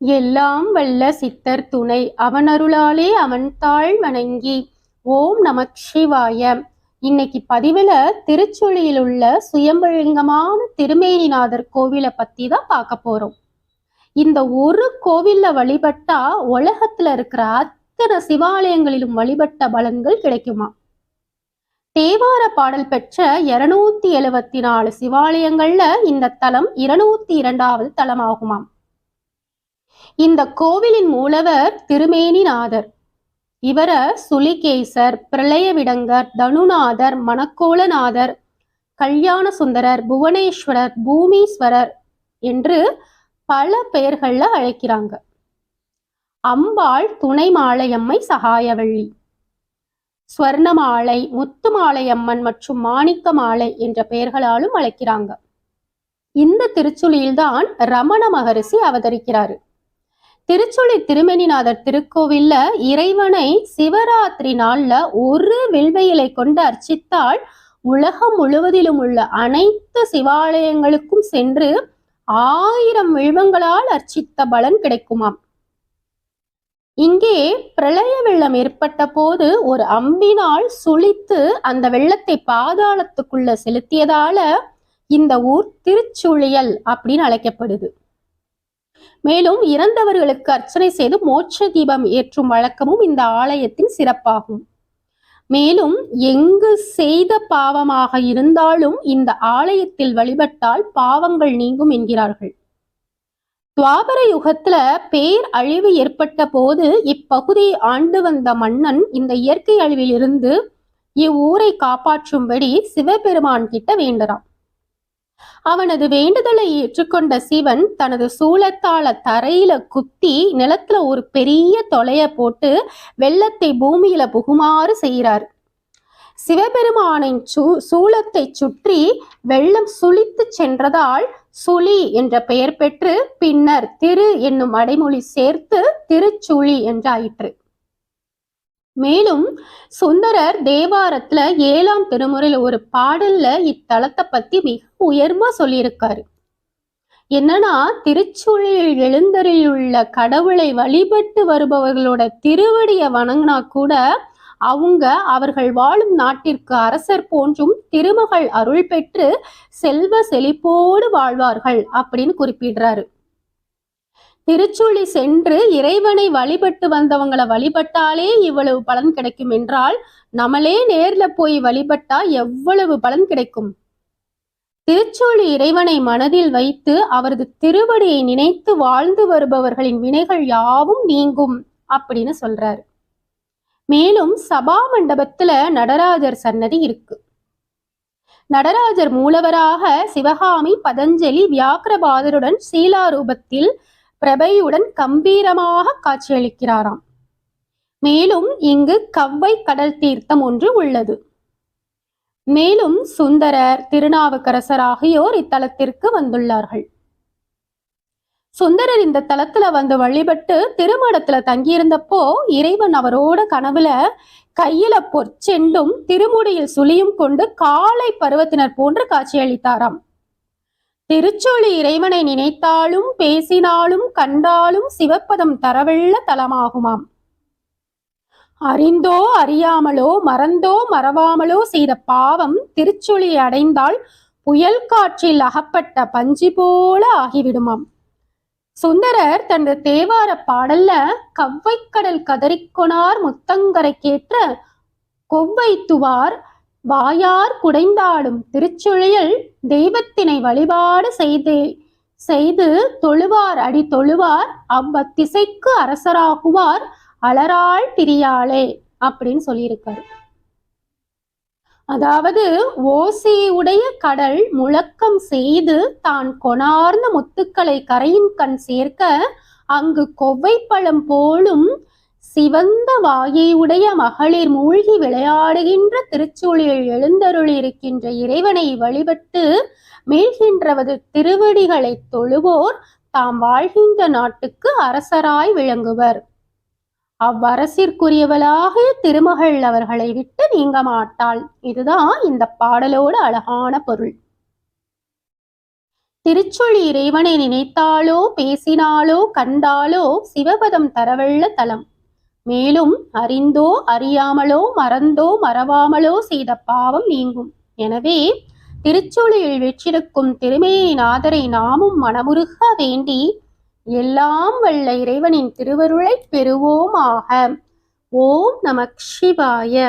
எல்லாம் வல்ல சித்தர் துணை அவனருளாலே அவன் தாழ் வணங்கி ஓம் நமக் சிவாய. இன்னைக்கு பதிவுல திருச்சுழியில் உள்ள சுயம்பலிங்கமான திருமேனிநாதர் கோவிலை பத்தி தான் பார்க்க போறோம். இந்த ஒரு கோவில்ல வழிபட்டா உலகத்துல இருக்கிற அத்தனை சிவாலயங்களிலும் வழிபட்ட பலன்கள் கிடைக்குமா? தேவார பாடல் பெற்ற இருநூத்தி எழுவத்தி நாலு சிவாலயங்கள்ல இந்த தலம் இருநூத்தி இரண்டாவது தலமாகுமாம். இந்த கோவிலின் மூலவர் திருமேனிநாதர். இவர சுலிகேசர் பிரளயவிடங்கர் தனுநாதர் மணக்கோலநாதர் கல்யாண சுந்தரர் புவனேஸ்வரர் பூமீஸ்வரர் என்று பல பெயர்கள்ல அழைக்கிறாங்க. அம்பாள் துணை மாலையம்மை சகாயவள்ளி. ஸ்வர்ணமாலை முத்துமாலையம்மன் மற்றும் மாணிக்க மாலை என்ற பெயர்களாலும் அழைக்கிறாங்க. இந்த திருச்சுழியில்தான் ரமண மகரிஷி அவதரிக்கிறாரு. திருச்சுழி திருமணிநாதர் திருக்கோவில்ல இறைவனை சிவராத்திரி நாள்ல ஒரு வில்வையிலை கொண்டு அர்ச்சித்தால் உலகம் முழுவதிலும் உள்ள அனைத்து சிவாலயங்களுக்கும் சென்று ஆயிரம் வில்வங்களால் அர்ச்சித்த பலன் கிடைக்குமாம். இங்கே பிரளய வெள்ளம் ஏற்பட்ட போது ஒரு அம்பினால் சுழித்து அந்த வெள்ளத்தை பாதாளத்துக்குள்ள செலுத்தியதால இந்த ஊர் திருச்சுழியல் அப்படின்னு அழைக்கப்படுது. மேலும் இறந்தவர்களுக்கு அர்ச்சனை செய்து மோட்ச தீபம் ஏற்றும் வழக்கமும் இந்த ஆலயத்தின் சிறப்பாகும். மேலும் எங்கு செய்த பாவமாக இருந்தாலும் இந்த ஆலயத்தில் வழிபட்டால் பாவங்கள் நீங்கும் என்கிறார்கள். துவாபர யுகத்துல பேர் அழிவு ஏற்பட்ட போது இப்பகுதியை ஆண்டு வந்த மன்னன் இந்த இயற்கை அழிவில் இருந்து இவ்வூரை காப்பாற்றும்படி சிவபெருமான் கிட்ட வேண்டுறான். அவனது வேண்டுதலை ஏற்றுக்கொண்ட சிவன் தனது சூளத்தால தரையில குத்தி நிலத்துல ஒரு பெரிய தொலைய போட்டு வெள்ளத்தை பூமியில புகுமாறு செய்கிறார். சிவபெருமானின் சூ சூலத்தை சுற்றி வெள்ளம் சுழித்து சென்றதால் சுழி என்ற பெயர் பெற்று பின்னர் திரு என்னும் அடைமொழி சேர்த்து திருச்சுழி என்றாயிற்று. மேலும் சுந்தரர் தேவாரத்துல ஏழாம் திருமுறையில ஒரு பாடல்ல இத்தலத்தை பத்தி மிக உயர்மா சொல்லியிருக்காரு. என்னன்னா திருச்சுழியில் எழுந்தரில் உள்ள கடவுளை வழிபட்டு வருபவர்களோட திருவடியை வணங்கினா கூட அவங்க அவர்கள் வாழும் நாட்டிற்கு அரசர் போன்றும் திருமகள் அருள் பெற்று செல்வ செழிப்போடு வாழ்வார்கள் அப்படின்னு குறிப்பிடுறாரு. திருச்சுழி சென்று இறைவனை வழிபட்டு வந்தவங்களை வழிபட்டாலே இவ்வளவு பலன் கிடைக்கும் என்றால் நம்மளே நேர்ல போய் வழிபட்டா எவ்வளவு பலன் கிடைக்கும்? திருச்சூழி இறைவனை மனதில் வைத்து அவரது திருவடியை நினைத்து வாழ்ந்து வருபவர்களின் வினைகள் யாவும் நீங்கும் அப்படின்னு சொல்றாரு. மேலும் சபா மண்டபத்துல நடராஜர் சன்னதி இருக்கு. நடராஜர் மூலவராக சிவகாமி பதஞ்சலி வியாக்கிரபாதருடன் சீலாரூபத்தில் பிரபையுடன் கம்பீரமாக காட்சியளிக்கிறாராம். மேலும் இங்கு கவ்வை கடல் தீர்த்தம் ஒன்று உள்ளது. மேலும் சுந்தரர் திருநாவுக்கரசர் ஆகியோர் இத்தலத்திற்கு வந்துள்ளார்கள். சுந்தரர் இந்த தலத்துல வந்து வழிபட்டு திருமணத்துல தங்கியிருந்தப்போ இறைவன் அவரோட கனவுல கையில பொற்செண்டும் திருமுடியில் சுழியும் கொண்டு காலை பருவத்தினர் போன்று காட்சியளித்தாராம். திருச்சொலி இறைவனை நினைத்தாலும் பேசினாலும் கண்டாலும் சிவப்பதம் தரவெள்ள தலமாகுமாம். அறிந்தோ அறியாமலோ மறந்தோ மறவாமலோ செய்த பாவம் திருச்சொழி அடைந்தால் புயல் காற்றில் அகப்பட்ட பஞ்சு போல ஆகிவிடுமாம். சுந்தரர் தனது தேவார பாடல்ல கவ்வைக்கடல் கதறிக்கொணார் முத்தங்கரை கேற்ற கொவ்வை துவார் வாயார் குடைந்தாடும் திருச்சுழியில் தெய்வத்தினை வழிபாடு செய்து செய்து தொழுவார் அடி தொழுவார் அவ்வத்திசைக்கு அரசராகுவார் அலரால் பிரியாளே அப்படின்னு சொல்லியிருக்காரு. அதாவது ஓசையுடைய கடல் முழக்கம் செய்து தான் கொணார்ந்த முத்துக்களை கரையின் கண் சேர்க்க அங்கு கொவ்வைப்பழம் போலும் சிவந்த வாயையுடைய மகளிர் மூழ்கி விளையாடுகின்ற திருச்சூழில் எழுந்தருள் இருக்கின்ற இறைவனை வழிபட்டு மீள்கின்றவது திருவடிகளை தொழுவோர் தாம் வாழ்கின்ற நாட்டுக்கு அரசராய் விளங்குவர். அவ்வரசிற்குரியவளாக திருமகள் அவர்களை விட்டு நீங்க மாட்டாள். இதுதான் இந்த பாடலோட அழகான பொருள். திருச்சொலி இறைவனை நினைத்தாலோ பேசினாலோ கண்டாலோ சிவபதம் தரவள்ள தலம். மேலும் அறிந்தோ அறியாமலோ மறந்தோ மறவாமலோ செய்த பாவம் நீங்கும். எனவே திருச்சொலியில் வெற்றிருக்கும் திருமேனி ஆதரை நாமும் மனமுருக வேண்டி எல்லாம் வல்ல இறைவனின் திருவருளை பெறுவோமாக. ஓம் நமக் சிவாய.